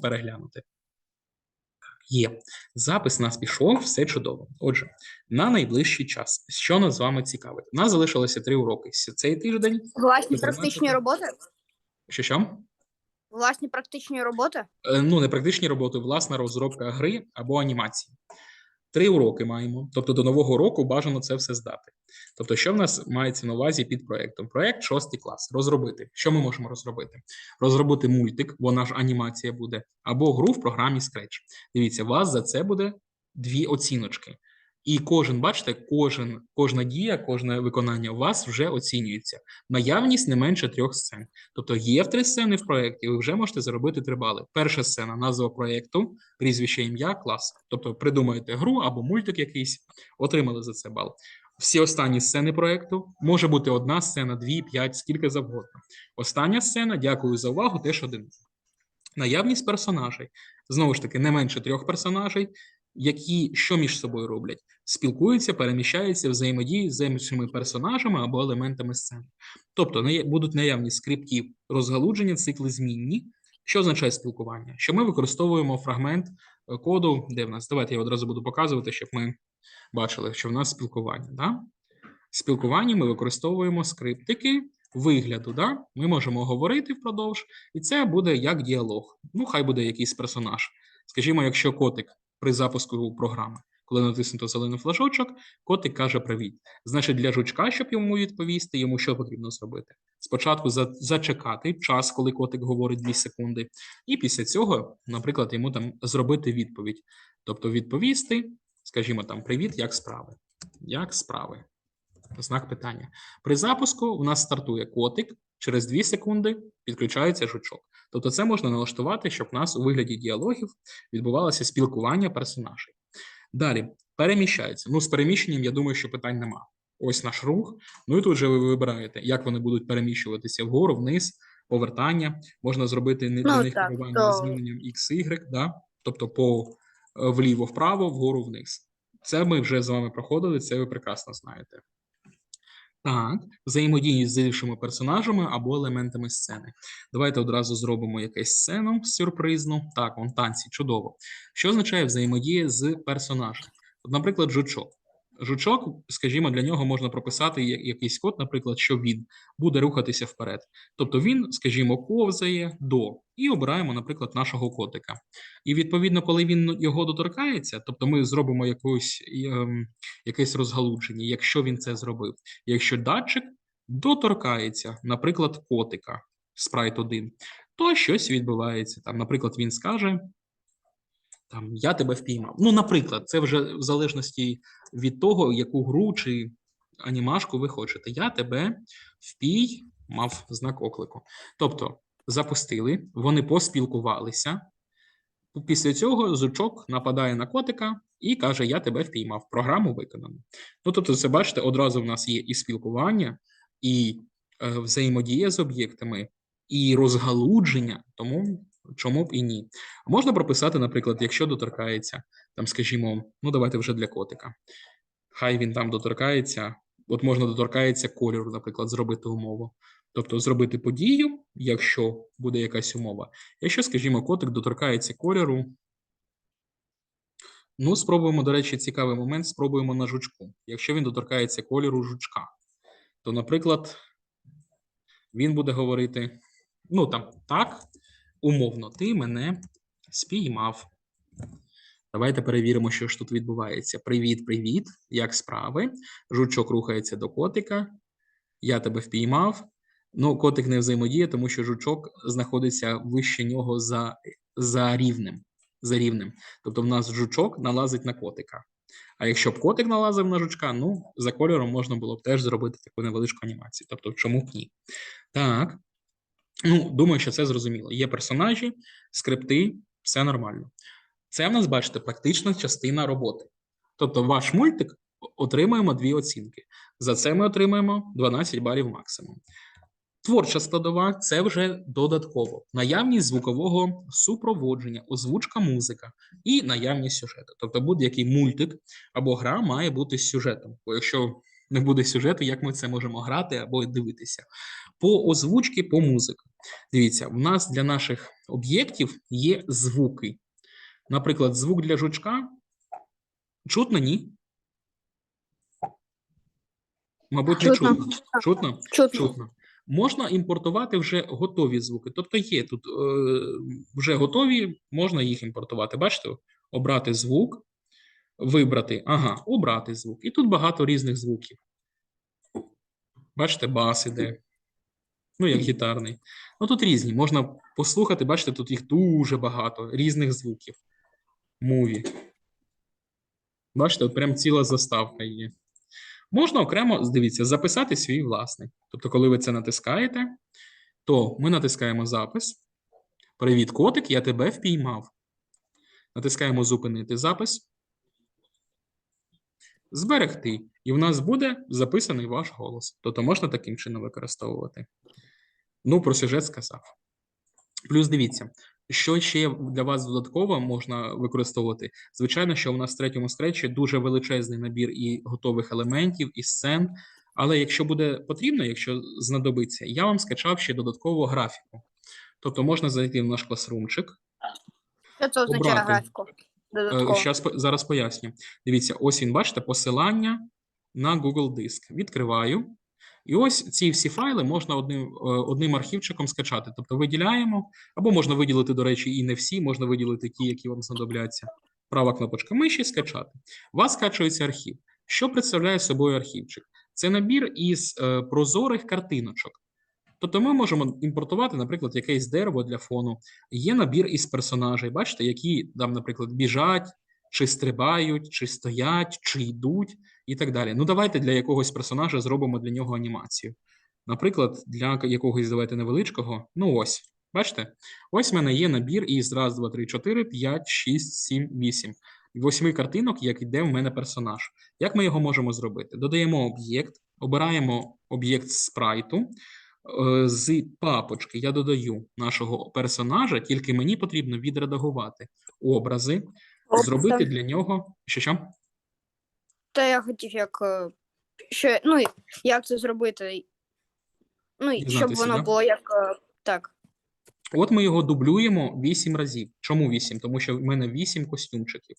переглянути. Є. Запис нас пішов, все чудово. Отже, на найближчий час. Що нас з вами цікавить? У нас залишилося три уроки. Цей тиждень. Власні практичні роботи? Що що? Власні практичні роботи? Е, Ну, не практичні роботи, власна розробка гри або анімації. Три уроки маємо. Тобто до нового року бажано це все здати. Тобто, що в нас мається на увазі під проектом? Проект шостий клас. Розробити. Що ми можемо розробити? Розробити мультик, бо ж анімація буде, або гру в програмі Scratch. Дивіться, у вас за це буде дві оціночки. І кожен, бачите, кожен, кожна дія, кожне виконання у вас вже оцінюється. Наявність не менше трьох сцен. Тобто є три сцени в проєкті, ви вже можете заробити три бали. Перша сцена назва проєкту, прізвище, ім'я, клас. Тобто придумаєте гру або мультик якийсь, отримали за це бал. Всі останні сцени проєкту може бути одна сцена, дві, п'ять, скільки завгодно. Остання сцена, дякую за увагу, теж один. Наявність персонажей. Знову ж таки, не менше трьох персонажей, які що між собою роблять? Спілкуються, переміщаються, взаємодіють з іншими персонажами або елементами сцени. Тобто будуть наявні скрипки розгалудження, цикли змінні. Що означає спілкування? Що ми використовуємо фрагмент е, коду, де в нас? Давайте я одразу буду показувати, щоб ми бачили, що в нас спілкування. Да? В спілкуванні ми використовуємо скриптики вигляду. Да? Ми можемо говорити впродовж, і це буде як діалог. Ну, хай буде якийсь персонаж. Скажімо, якщо котик при запуску програми, коли натиснуто зелений флажочок, котик каже привіт. Значить, для жучка, щоб йому відповісти, йому що потрібно зробити? Спочатку за- зачекати час, коли котик говорить 2 секунди, і після цього, наприклад, йому там зробити відповідь. Тобто відповісти, скажімо там, привіт, як справи? Як справи? Знак питання. При запуску у нас стартує котик, через 2 секунди підключається жучок. Тобто це можна налаштувати, щоб у нас у вигляді діалогів відбувалося спілкування персонажей. Далі переміщаються. Ну, з переміщенням, я думаю, що питань нема. Ось наш рух. Ну і тут же ви вибираєте, як вони будуть переміщуватися вгору, вниз, повертання. Можна зробити не для Ну, них керування то- зміненням X, Y, да? тобто по е, вліво, вправо, вгору, вниз. Це ми вже з вами проходили, це ви прекрасно знаєте. Так, взаємодії з іншими персонажами або елементами сцени. Давайте одразу зробимо якусь сцену сюрпризну. Так, он танці, чудово. Що означає взаємодія з персонажем? От, наприклад, жучок. Жучок, скажімо, для нього можна прописати якийсь код, наприклад, що він буде рухатися вперед. Тобто він, скажімо, ковзає до і обираємо, наприклад, нашого котика. І відповідно, коли він його доторкається, тобто ми зробимо якусь, ем, якесь розгалудження, якщо він це зробив. Якщо датчик доторкається, наприклад, котика, спрайт 1, то щось відбувається. Там, наприклад, він скаже: там, Я тебе впіймав. Ну, наприклад, це вже в залежності від того, яку гру чи анімашку ви хочете. Я тебе впіймав знак оклику. Тобто запустили, вони поспілкувалися. Після цього зучок нападає на котика і каже: Я тебе впіймав. Програму виконано. Ну, тобто, це бачите, одразу в нас є і спілкування, і е, взаємодія з об'єктами, і розгалудження, тому чому б і ні. Можна прописати, наприклад, якщо доторкається, там, скажімо, ну давайте вже для котика. Хай він там доторкається, от можна доторкається кольору, наприклад, зробити умову. Тобто зробити подію, якщо буде якась умова. Якщо, скажімо, котик доторкається кольору, ну, спробуємо, до речі, цікавий момент, спробуємо на жучку. Якщо він доторкається кольору жучка, то, наприклад, він буде говорити: ну там так, умовно, ти мене спіймав. Давайте перевіримо, що ж тут відбувається. Привіт, привіт, як справи? Жучок рухається до котика. Я тебе впіймав. Ну, котик не взаємодіє, тому що жучок знаходиться вище нього за, за рівнем. За рівнем. Тобто в нас жучок налазить на котика. А якщо б котик налазив на жучка, ну, за кольором можна було б теж зробити таку невеличку анімацію. Тобто, чому б ні? Так. Ну, думаю, що це зрозуміло. Є персонажі, скрипти, все нормально. Це в нас, бачите, практична частина роботи. Тобто, ваш мультик отримуємо дві оцінки. За це ми отримаємо 12 балів максимум. Творча складова це вже додатково. Наявність звукового супроводження, озвучка музика і наявність сюжету. Тобто будь-який мультик або гра має бути з сюжетом. Бо якщо не буде сюжету, як ми це можемо грати або дивитися? По озвучці, по музику. Дивіться, в нас для наших об'єктів є звуки. Наприклад, звук для жучка. Чутно, ні? Мабуть, не Чутно. чутно. Чутно? Чутно. Чутно. Можна імпортувати вже готові звуки. Тобто є тут е, вже готові, можна їх імпортувати. Бачите, обрати звук, вибрати, ага, обрати звук. І тут багато різних звуків. Бачите, бас іде. Ну, як гітарний. Ну тут різні. Можна послухати, бачите, тут їх дуже багато різних звуків. Муві. Бачите, от прям ціла заставка є. Можна окремо, дивіться, записати свій власний. Тобто, коли ви це натискаєте, то ми натискаємо запис. Привіт, котик, я тебе впіймав. Натискаємо зупинити запис. Зберегти. І в нас буде записаний ваш голос. Тобто можна таким чином використовувати. Ну, про сюжет сказав. Плюс дивіться, що ще для вас додатково можна використовувати. Звичайно, що у нас в третьому скретчі дуже величезний набір і готових елементів, і сцен. Але якщо буде потрібно, якщо знадобиться, я вам скачав ще додатково графіку. Тобто можна зайти в наш класрумчик. Що це означає Обрати. графіку? Додатково. Щас, зараз поясню. Дивіться, ось він, бачите, посилання на Google Диск. Відкриваю. І ось ці всі файли можна одним, е, одним архівчиком скачати. Тобто виділяємо, або можна виділити, до речі, і не всі, можна виділити ті, які вам знадобляться. Права кнопочка миші скачати. У вас скачується архів. Що представляє собою архівчик? Це набір із е, прозорих картиночок. Тобто ми можемо імпортувати, наприклад, якесь дерево для фону. Є набір із персонажей, бачите, які там, наприклад, біжать, чи стрибають, чи стоять, чи йдуть, і так далі. Ну, давайте для якогось персонажа зробимо для нього анімацію. Наприклад, для якогось давайте невеличкого. Ну ось, бачите? Ось в мене є набір із раз, два, три, чотири, п'ять, шість, сім, вісім. Восьми картинок, як йде в мене персонаж. Як ми його можемо зробити? Додаємо об'єкт, обираємо об'єкт спрайту. Е, З папочки я додаю нашого персонажа, тільки мені потрібно відредагувати образи, зробити для нього. Що що? Та я хотів як. е, Що, ну, як це зробити? Ну, і щоб Дізнатися, воно да? було як. е, Так. От ми його дублюємо 8 разів. Чому 8? Тому що в мене 8 костюмчиків.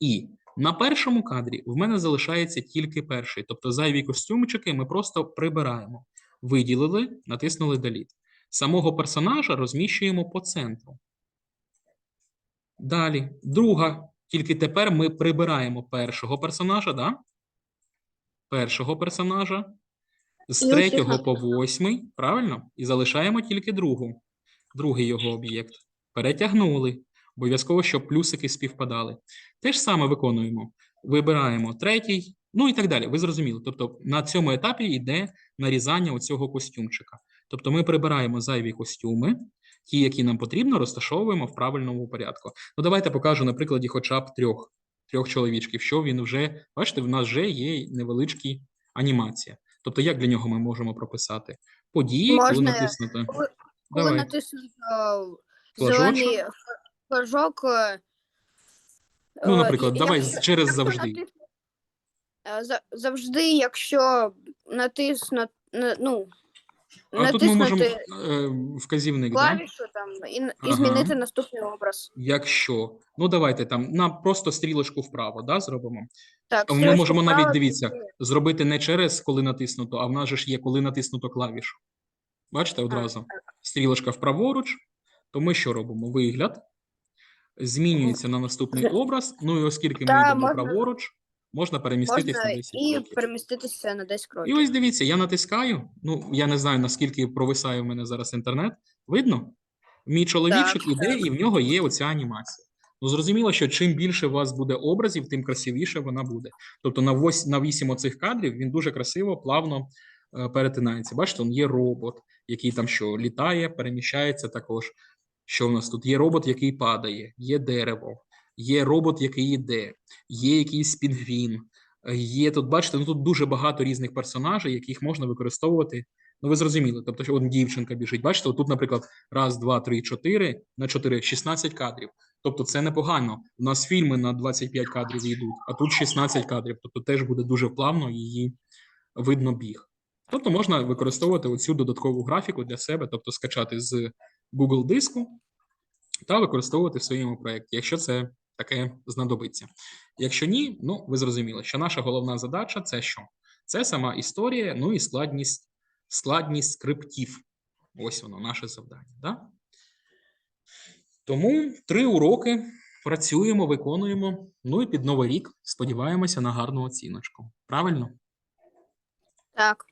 І на першому кадрі в мене залишається тільки перший. Тобто зайві костюмчики ми просто прибираємо. Виділили, натиснули Delete. Самого персонажа розміщуємо по центру. Далі, друга. Тільки тепер ми прибираємо першого персонажа, да? Першого персонажа з третього по восьмий, правильно? І залишаємо тільки другу, другий його об'єкт. Перетягнули. Обов'язково, щоб плюсики співпадали. Те ж саме виконуємо. Вибираємо третій, ну і так далі. Ви зрозуміли. Тобто на цьому етапі йде нарізання оцього костюмчика. Тобто ми прибираємо зайві костюми, ті, які нам потрібно, розташовуємо в правильному порядку. Ну, давайте покажу на прикладі хоча б трьох, трьох чоловічків, що він вже, бачите, в нас вже є невеличкі анімація. Тобто, як для нього ми можемо прописати? Події, коли натиснути. Коли Давай. натиснути зелений флажок. е, Ну, е, наприклад, давай якщо- через якщо завжди. натис- е, Завжди, якщо натиснути, ну, А тут ми можемо е, вказівник, да? клавішу там і, і Ага. змінити наступний образ. якщо. Ну, давайте там на просто стрілочку вправо, да, зробимо. Так, Ми стрілочку можемо навіть, вправо, дивіться, тоді- зробити не через коли натиснуто, а в нас же ж є коли натиснуто клавішу. Бачите одразу? Стрілочка вправоруч. То ми що робимо? Вигляд. Змінюється на наступний образ. Ну і оскільки ми Та, йдемо можна- праворуч, можна переміститись Можна на 10 і кроків. переміститися на 10 І ось дивіться, я натискаю. Ну, я не знаю, наскільки провисає в мене зараз інтернет. Видно? Мій чоловічок Так, іде, і в нього є оця анімація. Ну, зрозуміло, що чим більше у вас буде образів, тим красивіше вона буде. Тобто на 8, на 8 оцих кадрів він дуже красиво, плавно е, перетинається. Бачите, он є робот, який там що літає, переміщається також. Що в нас тут? Є робот, який падає, є дерево, є робот, який йде, є якийсь пінгвін. Е, Є тут, бачите, ну тут дуже багато різних персонажей, яких можна використовувати. Ну, ви зрозуміли. Тобто, що от дівчинка біжить. Бачите, тут, наприклад, раз, два, три, чотири на чотири, 16 кадрів. Тобто, це непогано. У нас фільми на 25 кадрів йдуть, а тут 16 кадрів. Тобто, теж буде дуже плавно її видно біг. Тобто можна використовувати оцю додаткову графіку для себе, тобто скачати з Google диску та використовувати в своєму проєкті, якщо це таке знадобиться. Якщо ні, ну ви зрозуміли, що наша головна задача це що? Це сама історія, ну і складність, складність скриптів. Ось воно, наше завдання. Да? Тому три уроки працюємо, виконуємо. Ну і під новий рік сподіваємося на гарну оціночку. Правильно? Так.